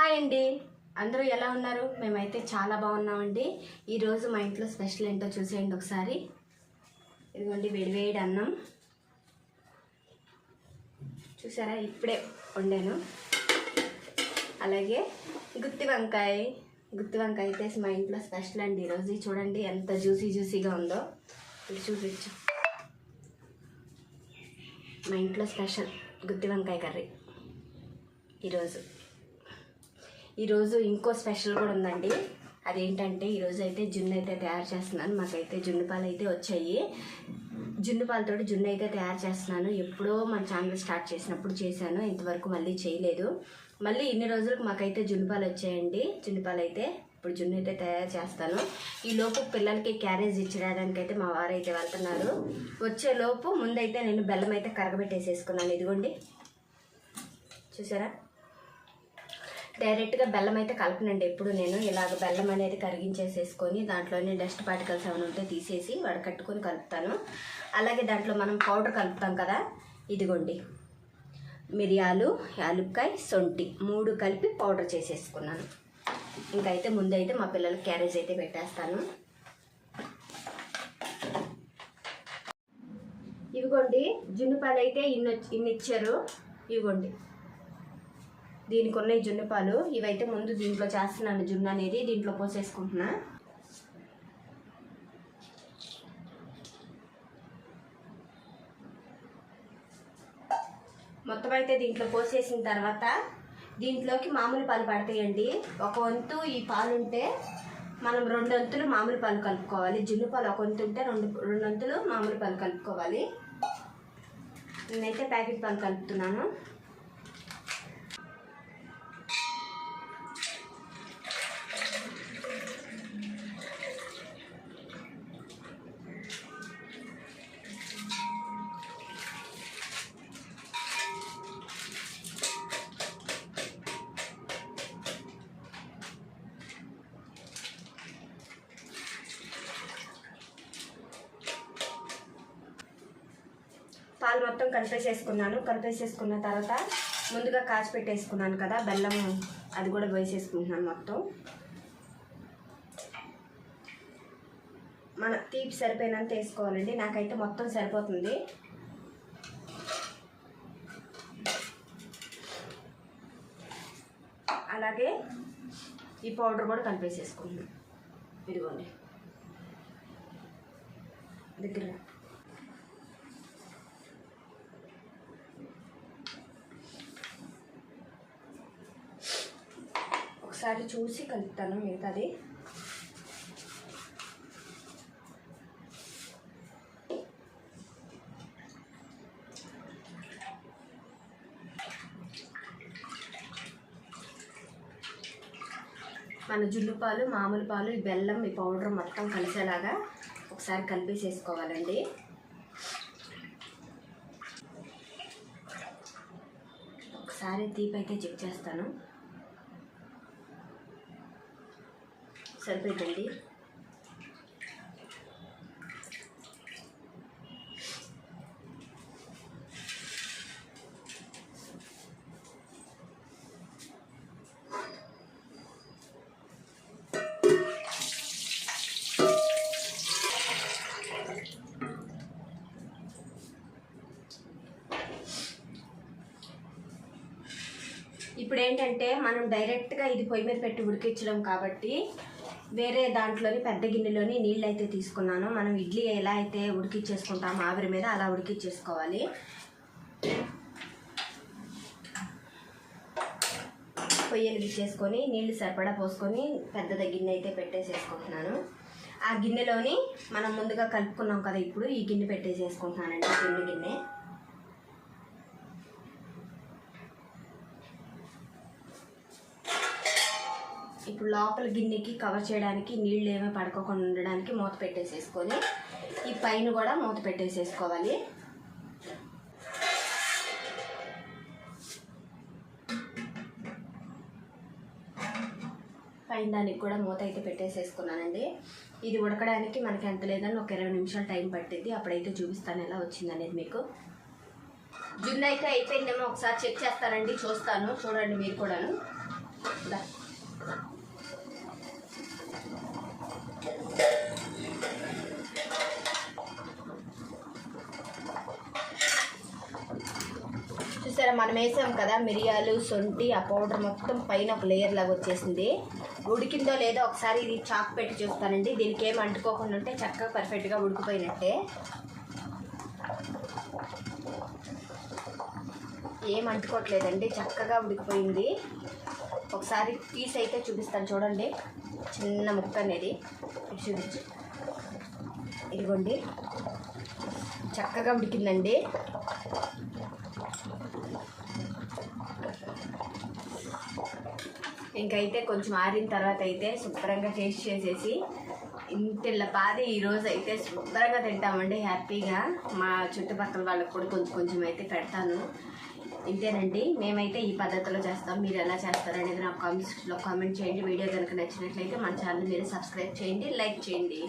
Hi అండి. అందరూ ఎలా ఉన్నారు? మేమైతే చాలా బాగున్నామండి. ఈరోజు మా ఇంట్లో స్పెషల్ ఏంటో చూసేయండి ఒకసారి. ఇదిగోండి వేడివేడి అన్నం. చూసారా? ఇప్పుడే వండాను. అలాగే గుత్తి వంకాయ. గుత్తి వంకాయ అయితే మా ఇంట్లో స్పెషల్ అండి. ఈరోజు చూడండి ఎంత జ్యూసీ జ్యూసీగా ఉందో. ఇప్పుడు చూపించు. మా ఇంట్లో స్పెషల్ గుత్తి వంకాయ కర్రీ. ఈరోజు ఈరోజు ఇంకో స్పెషల్ కూడా ఉందండి. అదేంటంటే ఈరోజు అయితే జున్ను అయితే తయారు చేస్తున్నాను. మాకైతే జున్ను పాలు అయితే వచ్చాయి. జున్ను పాలతో జున్ను అయితే తయారు చేస్తున్నాను. ఎప్పుడో మన ఛానల్ స్టార్ట్ చేసినప్పుడు చేశాను. ఇంతవరకు మళ్ళీ చేయలేదు. మళ్ళీ ఇన్ని రోజులకు మాకైతే జున్ను పాలు వచ్చాయండి. జున్ను పాలు అయితే ఇప్పుడు జున్ను అయితే తయారు చేస్తాను. ఈ లోపు పిల్లలకి క్యారేజ్ ఇచ్చడానికి అయితే మా వారు అయితే వెళ్తున్నారు వచ్చేలోపు ముందైతే నేను బెల్లం అయితే కరగబెట్టేసేసుకున్నాను. ఇదిగోండి. చూసారా? డైరెక్ట్గా బెల్లం అయితే కలపనండి ఎప్పుడు నేను. ఇలాగ బెల్లం అనేది కరిగించేసేసుకొని దాంట్లోనే డస్ట్ పార్టికల్స్ ఏమైనా ఉంటే తీసేసి వడకట్టుకొని కలుపుతాను. అలాగే దాంట్లో మనం పౌడర్ కలుపుతాం కదా ఇదిగోండి. మిరియాలు యాలుక్కాయ సొంటి మూడు కలిపి పౌడర్ చేసేసుకున్నాను. ఇంకైతే ముందైతే మా పిల్లలకి క్యారేజ్ అయితే పెట్టేస్తాను. ఇవిగోండి జున్నుపాలు అయితే ఇన్ని ఇన్ని ఇచ్చారు ఇవిగోండి దీనికి ఉన్నాయి జున్ను ఇవైతే ముందు దీంట్లో చేస్తున్నాను జున్ను అనేది దీంట్లో పోసేసుకుంటున్నా. మొత్తం అయితే దీంట్లో పోసేసిన తర్వాత దీంట్లోకి మామూలు పాలు పడతాయండి. ఒక వంతు ఈ పాలు ఉంటే మనం రెండు వంతులు మామూలు పాలు కలుపుకోవాలి. జున్ను పాలు ఒక వంతు ఉంటే రెండు రెండు వంతులు మామూలు పాలు కలుపుకోవాలి. నేనైతే ప్యాకెట్ పాలు కలుపుతున్నాను. పాలు మొత్తం కలిపేసేసుకున్నాను కలిపేసేసుకున్న తర్వాత ముందుగా కాచి పెట్టేసుకున్నాను కదా బెల్లం అది కూడా వేసేసుకుంటున్నాను మొత్తం. మన తీపి సరిపోయినంత వేసుకోవాలండి. నాకైతే మొత్తం సరిపోతుంది. అలాగే ఈ పౌడర్ కూడా కలిపేసేసుకుంటున్నాను. ఇదిగోండి. దగ్గర ఒకసారి చూసి కలుపుతాను మిగతాది. మన జున్ను పాలు మామూలు పాలు ఈ బెల్లం ఈ పౌడర్ మొత్తం కలిసేలాగా ఒకసారి కలిపేసేసుకోవాలండి. ఒకసారి తీపైతే అయితే చెక్ చేస్తాను. सर पे जल्दी। ఇప్పుడు ఏంటంటే మనం డైరెక్ట్గా ఇది పొయ్యి మీద పెట్టి ఉడికించడం కాబట్టి వేరే దాంట్లోని పెద్ద గిన్నెలోని నీళ్ళు అయితే తీసుకున్నాను. మనం ఇడ్లీ ఎలా అయితే ఉడికిచ్చేసుకుంటామో ఆవిరి మీద అలా ఉడికిచ్చేసుకోవాలి. పొయ్యి ఇచ్చేసుకొని నీళ్ళు సరిపడా పోసుకొని పెద్దద గిన్నె అయితే పెట్టేసేసుకుంటున్నాను. ఆ గిన్నెలోని మనం ముందుగా కలుపుకున్నాం కదా ఇప్పుడు ఈ గిన్నె పెట్టేసేసుకుంటున్నానండి గిన్నె గిన్నె. ఇప్పుడు లోపల గిన్నెకి కవర్ చేయడానికి నీళ్ళు ఏమీ పడుకోకుండా ఉండడానికి మూత పెట్టేసేసుకొని ఈ పైన కూడా మూత పెట్టేసేసుకోవాలి. పైన దానికి కూడా మూత అయితే పెట్టేసేసుకున్నానండి. ఇది ఉడకడానికి మనకి ఎంత లేదని ఒక ఇరవై నిమిషాలు టైం పట్టింది అప్పుడైతే చూపిస్తాను ఎలా వచ్చిందనేది మీకు. జున్ను అయితే అయిపోయిందేమో ఒకసారి చెక్ చేస్తానండి చూస్తాను. చూడండి మీరు కూడాను. దా. చూసారా మనం వేసాం కదా మిరియాలు సొంటి ఆ పౌడర్ మొత్తం పైన ఒక లేయర్ లాగా వచ్చేసింది. ఉడికిందో లేదో ఒకసారి ఇది చాక్ పెట్టి చూస్తానండి. దీనికి ఏం అంటుకోకుండా ఉంటే చక్కగా పర్ఫెక్ట్గా ఉడికిపోయినట్టే. ఏం అంటుకోవట్లేదండి చక్కగా ఉడికిపోయింది. ఒకసారి పీస్ అయితే చూపిస్తాను చూడండి. చిన్న ముక్క అనేది చూపించి. చూపించు ఇదిగోండి. చక్కగా ఉడికిందండి. ఇంకైతే కొంచెం ఆరిన తర్వాత అయితే శుభ్రంగా టేస్ట్ చేసేసి ఇంటిళ్ళ పాది ఈరోజు అయితే శుభ్రంగా తింటామండి హ్యాపీగా. మా చుట్టుపక్కల వాళ్ళకి కూడా కొంచెం కొంచెం అయితే పెడతాను. ఇంతేనండి మేమైతే ఈ పద్ధతిలో చేస్తాం. మీరు ఎలా చేస్తారనేది నాకు కామెంట్స్లో కామెంట్ చేయండి. వీడియో కనుక నచ్చినట్లయితే మన ఛానల్ మీరు సబ్స్క్రైబ్ చేయండి లైక్ చేయండి.